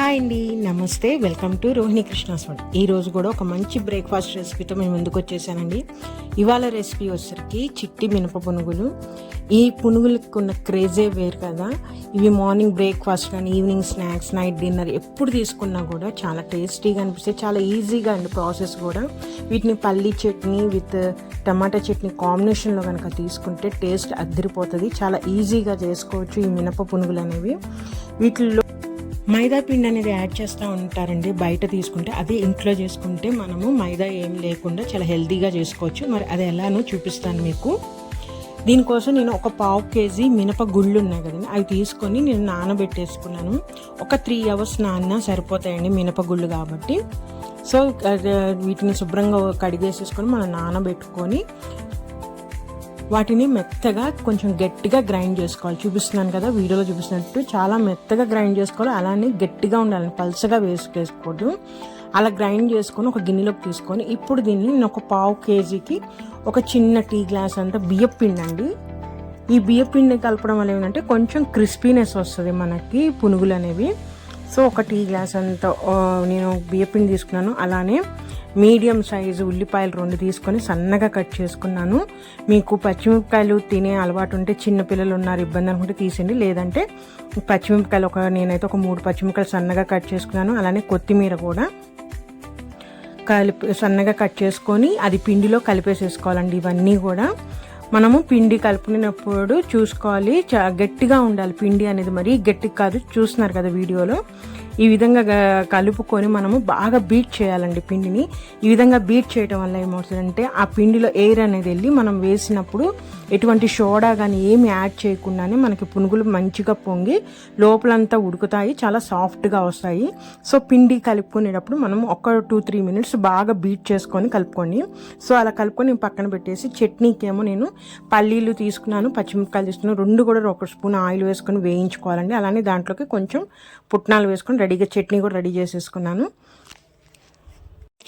Hi అండి నమస్తే. Welcome to Rohini Krishna's food ఈరోజు కూడా ఒక మంచి బ్రేక్ఫాస్ట్ రెసిపీతో మేము ముందుకు వచ్చేసానండి. ఇవాళ రెసిపీ వచ్చరికి చిట్టి మినప పునుగులు. ఈ పునుగులకు ఉన్న క్రేజే వేరు కదా. ఇవి మార్నింగ్ బ్రేక్ఫాస్ట్ కానీ ఈవినింగ్ స్నాక్స్ నైట్ డిన్నర్ ఎప్పుడు తీసుకున్నా కూడా చాలా టేస్టీగా అనిపిస్తాయి. చాలా ఈజీగా అండి ప్రాసెస్ కూడా. వీటిని పల్లీ చట్నీ విత్ టమాటా చట్నీ కాంబినేషన్లో కనుక తీసుకుంటే టేస్ట్ అద్దరిపోతుంది చాలా ఈజీగా చేసుకోవచ్చు ఈ మినప పునుగులు అనేవి. వీటిల్లో మైదా పిండి అనేది యాడ్ చేస్తూ ఉంటారండి. బయట తీసుకుంటే అదే ఇంట్లో చేసుకుంటే మనము మైదా ఏం లేకుండా చాలా హెల్తీగా చేసుకోవచ్చు. మరి అది ఎలానో చూపిస్తాను మీకు. దీనికోసం నేను ఒక పావు కేజీ మినప గుళ్ళు ఉన్నాయి కదండి. అవి తీసుకొని నేను నానబెట్టేసుకున్నాను. ఒక త్రీ అవర్స్ నాన్న సరిపోతాయండి మినప గుళ్ళు కాబట్టి. సో వీటిని శుభ్రంగా కడిగేసేసుకొని మనం నానబెట్టుకొని వాటిని మెత్తగా కొంచెం గట్టిగా గ్రైండ్ చేసుకోవాలి. చూపిస్తున్నాను కదా వీడియోలో చూపిస్తున్నట్టు చాలా మెత్తగా గ్రైండ్ చేసుకోవాలి. అలానే గట్టిగా ఉండాలి పల్చగా వేసుకోకూడదు. అలా గ్రైండ్ చేసుకొని ఒక గిన్నెలోకి తీసుకొని ఇప్పుడు దీన్ని నేను ఒక పావు కేజీకి ఒక చిన్న టీ గ్లాస్ అంత బియ్యం పిండి అండి ఈ బియ్యం పిండి కలపడం వల్ల ఏంటంటే కొంచెం క్రిస్పీనెస్ వస్తుంది మనకి పునుగులు అనేవి. సో ఒక టీ గ్లాస్ అంత నేను బియ్యపిండి తీసుకున్నాను. అలానే మీడియం సైజు ఉల్లిపాయలు రెండు తీసుకొని సన్నగా కట్ చేసుకున్నాను. మీకు పచ్చిమిరపకాయలు తినే అలవాటు ఉంటే చిన్నపిల్లలు ఉన్నారు ఇబ్బంది అనుకుంటే తీసండి లేదంటే పచ్చిమిరపకాయలు ఒక నేనైతే ఒక మూడు పచ్చిమిరపకాయలు సన్నగా కట్ చేసుకున్నాను. అలానే కొత్తిమీర కూడా కలిపి సన్నగా కట్ చేసుకొని అది పిండిలో కలిపేసేసుకోవాలండి ఇవన్నీ కూడా. మనము పిండి కలుపుకునేటప్పుడు చూసుకోవాలి. గట్టిగా ఉండాలి పిండి అనేది మరీ. గట్టి కాదు చూస్తున్నారు కదా వీడియోలో. ఈ విధంగా కలుపుకొని మనము బాగా బీట్ చేయాలండి పిండిని. ఈ విధంగా బీట్ చేయడం వల్ల ఏమవుతుందంటే ఆ పిండిలో ఎయిర్ అనేది వెళ్ళి మనం వేసినప్పుడు ఎటువంటి సోడా కానీ ఏమి యాడ్ చేయకుండానే మనకి పునుగులు మంచిగా పొంగి లోపలంతా ఉడుకుతాయి చాలా సాఫ్ట్గా వస్తాయి. సో పిండి కలుపుకునేటప్పుడు మనం ఒక టూ త్రీ మినిట్స్ బాగా బీట్ చేసుకొని కలుపుకోండి. సో అలా కలుపుకొని పక్కన పెట్టేసి చట్నీకి ఏమో నేను పల్లీలు తీసుకున్నాను పచ్చిమిరపకాయలు తీసుకున్నాను రెండు కూడా ఒక స్పూన్ ఆయిల్ వేసుకొని వేయించుకోవాలండి. అలానే దాంట్లోకి కొంచెం పుట్నాలు వేసుకొని రెడీగా చట్నీ కూడా రెడీ చేసేసుకున్నాను.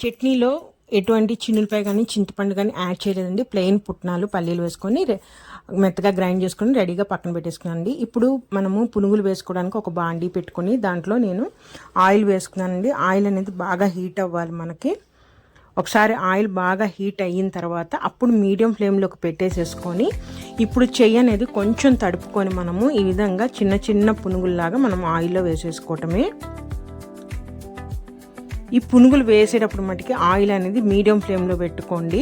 చట్నీలో ఎటువంటి చిన్నులపై కానీ చింతపండు కానీ యాడ్ చేయలేదండి. ప్లెయిన్ పుట్నాలు పల్లీలు వేసుకొని మెత్తగా గ్రైండ్ చేసుకొని రెడీగా పక్కన పెట్టేసుకున్నానండి. ఇప్పుడు మనము పునుగులు వేసుకోవడానికి ఒక బాండీ పెట్టుకొని దాంట్లో నేను ఆయిల్ వేసుకున్నానండి. ఆయిల్ అనేది బాగా హీట్ అవ్వాలి మనకి. ఒకసారి ఆయిల్ బాగా హీట్ అయిన తర్వాత అప్పుడు మీడియం ఫ్లేమ్లోకి పెట్టేసేసుకొని ఇప్పుడు చెయ్యి అనేది కొంచెం తడుపుకొని మనము ఈ విధంగా చిన్న చిన్న పునుగుల్లాగా మనం ఆయిల్లో వేసేసుకోవటమే. ఈ పునుగులు వేసేటప్పుడు మటుకి ఆయిల్ అనేది మీడియం ఫ్లేమ్లో పెట్టుకోండి.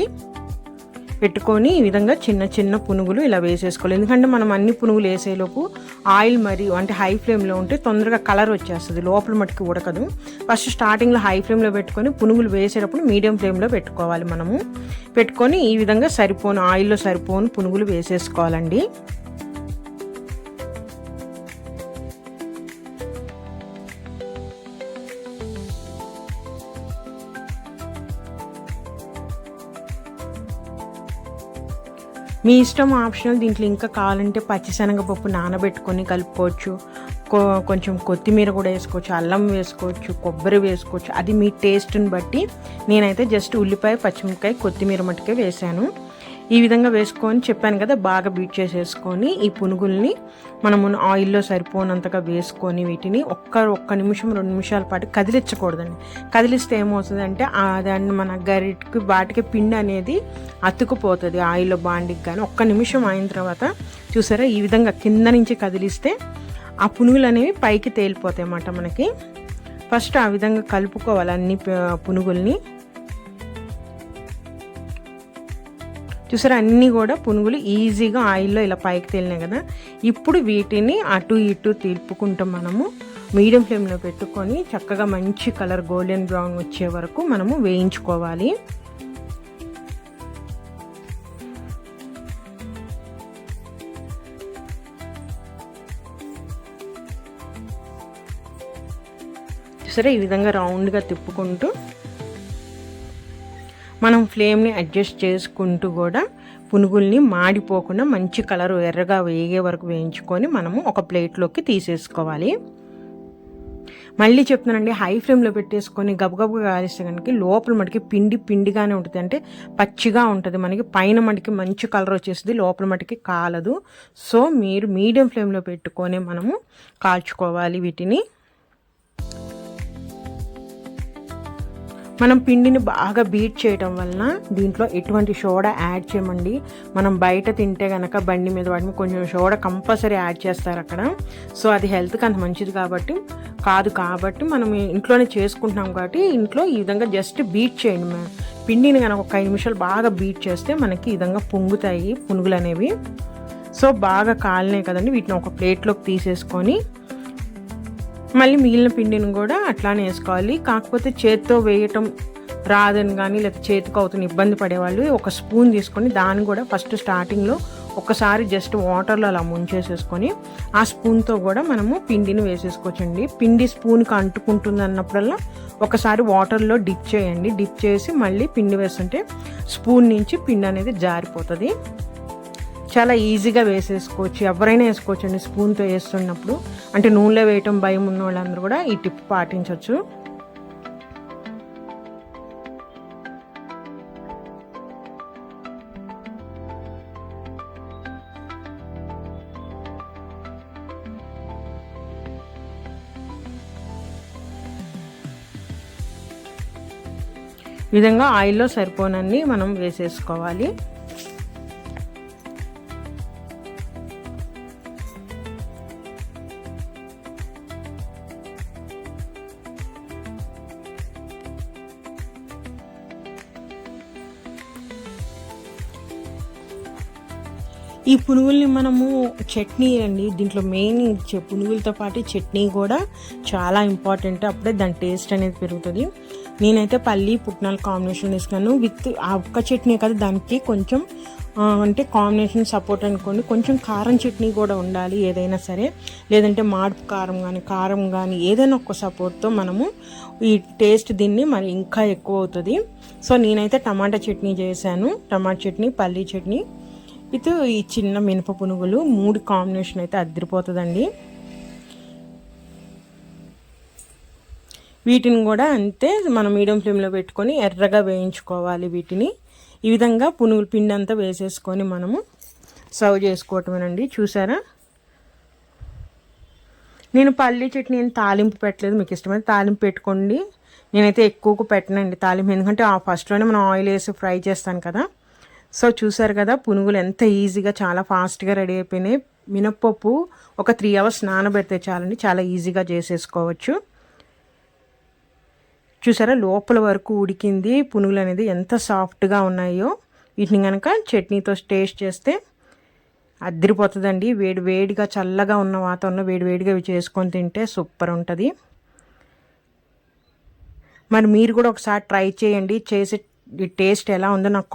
పెట్టుకొని ఈ విధంగా చిన్న చిన్న పునుగులు ఇలా వేసేసుకోవాలి. ఎందుకంటే మనం అన్ని పునుగులు వేసేలోపు ఆయిల్ మరి అంటే హై ఫ్లేమ్లో ఉంటే తొందరగా కలర్ వచ్చేస్తుంది. లోపల మటుకు ఉడకదు. ఫస్ట్ స్టార్టింగ్లో హై ఫ్లేమ్లో పెట్టుకొని పునుగులు వేసేటప్పుడు మీడియం ఫ్లేమ్లో పెట్టుకోవాలి మనము. పెట్టుకొని ఈ విధంగా సరిపోను ఆయిల్లో సరిపోను పునుగులు వేసేసుకోవాలండి. మీ ఇష్టం ఆప్షనల్ దీంట్లో ఇంకా కావాలంటే పచ్చిశనగపప్పు నానబెట్టుకొని కలుపుకోవచ్చు. కొంచెం కొత్తిమీర కూడా వేసుకోవచ్చు అల్లం వేసుకోవచ్చు కొబ్బరి వేసుకోవచ్చు. అది మీ టేస్ట్ని బట్టి నేనైతే జస్ట్ ఉల్లిపాయ పచ్చిమిరపకాయ కొత్తిమీర మట్టుకే వేసాను. ఈ విధంగా వేసుకొని చెప్పాను కదా బాగా బీట్ చేసేసుకొని ఈ పునుగుల్ని మనము ఆయిల్లో సరిపోనంతగా వేసుకొని వీటిని ఒక్క ఒక్క నిమిషం రెండు నిమిషాల పాటు కదిలించకూడదండి. కదిలిస్తే ఏమవుతుందంటే దాన్ని మన గరిటికి వాటికి పిండి అనేది అతుకుపోతుంది ఆయిల్లో బాండికి కానీ ఒక్క నిమిషం అయిన తర్వాత చూసారా ఈ విధంగా కింద నుంచి కదిలిస్తే ఆ పునుగులు అనేవి పైకి తేలిపోతాయి అన్నమాట మనకి. ఫస్ట్ ఆ విధంగా కలుపుకోవాలి అన్ని పునుగుల్ని. చూసారా? అన్నీ కూడా పునుగులు ఈజీగా ఆయిల్లో ఇలా పైకి తేలినాయి కదా. ఇప్పుడు వీటిని అటు ఇటు తీర్పుకుంటాం మనము. మీడియం ఫ్లేమ్లో పెట్టుకొని చక్కగా మంచి కలర్ గోల్డెన్ బ్రౌన్ వచ్చే వరకు మనము వేయించుకోవాలి. సరే ఈ విధంగా రౌండ్గా తిప్పుకుంటూ మనం ఫ్లేమ్ని అడ్జస్ట్ చేసుకుంటూ కూడా పునుగుల్ని మాడిపోకుండా మంచి కలర్ ఎర్రగా వేగే వరకు వేయించుకొని మనము ఒక ప్లేట్లోకి తీసేసుకోవాలి. మళ్ళీ చెప్తున్నానండి హై ఫ్లేమ్లో పెట్టేసుకొని గబగబగా కాలిస్తే కనుక లోపల మనకి పిండి పిండిగానే ఉంటుంది. అంటే పచ్చిగా ఉంటుంది. మనకి పైన మనకి మంచి కలర్ వచ్చేసింది లోపల మటుకి కాలదు. సో మీరు మీడియం ఫ్లేమ్లో పెట్టుకొని మనము కాల్చుకోవాలి వీటిని. మనం పిండిని బాగా బీట్ చేయడం వలన దీంట్లో ఎటువంటి సోడా యాడ్ చేయమండి. మనం బయట తింటే కనుక బండి మీద వాటిని కొంచెం సోడా కంపల్సరీ యాడ్ చేస్తారు అక్కడ. సో అది హెల్త్కి అంత మంచిది కాబట్టి కాదు కాబట్టి మనం ఇంట్లోనే చేసుకుంటున్నాం కాబట్టి ఇంట్లో ఈ విధంగా జస్ట్ బీట్ చేయండి పిండిని కనుక ఒక ఐదు నిమిషాలు బాగా బీట్ చేస్తే మనకి ఈ విధంగా పొంగుతాయి పునుగులు అనేవి. సో బాగా కాలినాయి కదండి వీటిని ఒక ప్లేట్లోకి తీసేసుకొని మళ్ళీ మిగిలిన పిండిని కూడా అట్లానే వేసుకోవాలి. కాకపోతే చేత్తో వేయటం రాదని కానీ లేకపోతే చేతికి అవుతున్న ఇబ్బంది పడేవాళ్ళు ఒక స్పూన్ తీసుకొని దాన్ని కూడా ఫస్ట్ స్టార్టింగ్లో ఒకసారి జస్ట్ వాటర్లో అలా ముంచేసేసుకొని ఆ స్పూన్తో కూడా మనము పిండిని వేసేసుకోవచ్చండి. పిండి స్పూన్కి అంటుకుంటుంది అన్నప్పుడల్లా ఒకసారి వాటర్లో డిప్ చేయండి. డిప్ చేసి మళ్ళీ పిండి వేస్తుంటే స్పూన్ నుంచి పిండి అనేది జారిపోతుంది. చాలా ఈజీగా వేసేసుకోవచ్చు. ఎవరైనా వేసుకోవచ్చు అండి. స్పూన్తో వేస్తున్నప్పుడు. అంటే నూనెలో వేయటం భయం ఉన్న వాళ్ళందరూ కూడా ఈ టిప్ పాటించవచ్చు. ఈ విధంగా ఆయిల్లో సరిపోనన్ని మనం వేసేసుకోవాలి. ఈ పునుగుల్ని మనము చట్నీ అండి దీంట్లో మెయిన్ పునుగులతో పాటు చట్నీ కూడా చాలా ఇంపార్టెంట్ అప్పుడే దాని టేస్ట్ అనేది పెరుగుతుంది. నేనైతే పల్లి పుట్నాల కాంబినేషన్ తీసుకున్నాను విత్ ఆ ఒక్క చట్నీ కదా దానికి కొంచెం అంటే కాంబినేషన్ సపోర్ట్ అనుకోండి. కొంచెం కారం చట్నీ కూడా ఉండాలి ఏదైనా సరే. లేదంటే మాడుపు కారం కానీ కారం కానీ ఏదైనా ఒక సపోర్ట్తో మనము ఈ టేస్ట్ దీన్ని మరి ఇంకా ఎక్కువ అవుతుంది. సో నేనైతే టమాటా చట్నీ చేశాను. టమాటా చట్నీ పల్లీ చట్నీ. విత్ ఈ చిన్న మినప పునుగులు మూడు కాంబినేషన్ అయితే అద్దరిపోతుందండి. వీటిని కూడా అంతే మనం మీడియం ఫ్లేమ్లో పెట్టుకొని ఎర్రగా వేయించుకోవాలి వీటిని. ఈ విధంగా పునుగుల పిండి అంతా వేసేసుకొని మనము సర్వ్ చేసుకోవటమేనండి. చూసారా? నేను పల్లీ చట్నీ తాలింపు పెట్టలేదు మీకు ఇష్టమైతే తాలింపు పెట్టుకోండి. నేనైతే ఎక్కువగా పెట్టనండి తాలింపు ఎందుకంటే ఆ ఫస్ట్లోనే మనం ఆయిల్ వేసి ఫ్రై చేస్తాను కదా. సో చూసారు కదా పునుగులు ఎంత ఈజీగా చాలా ఫాస్ట్గా రెడీ అయిపోయినాయి. మినప్పప్పు ఒక త్రీ అవర్స్ నానబెడితే చాలండి చాలా ఈజీగా చేసేసుకోవచ్చు. చూసారా లోపల వరకు ఉడికింది పునుగులు అనేది ఎంత సాఫ్ట్గా ఉన్నాయో. వీటిని కనుక చట్నీతో టేస్ట్ చేస్తే అద్దరిపోతుందండి వేడి వేడిగా చల్లగా ఉన్న వాతావరణం వేడి వేడిగా ఇవి చేసుకొని తింటే సూపర్ ఉంటుంది. మరి మీరు కూడా ఒకసారి ట్రై చేయండి. చేసే టేస్ట్ ఎలా ఉందో నాకు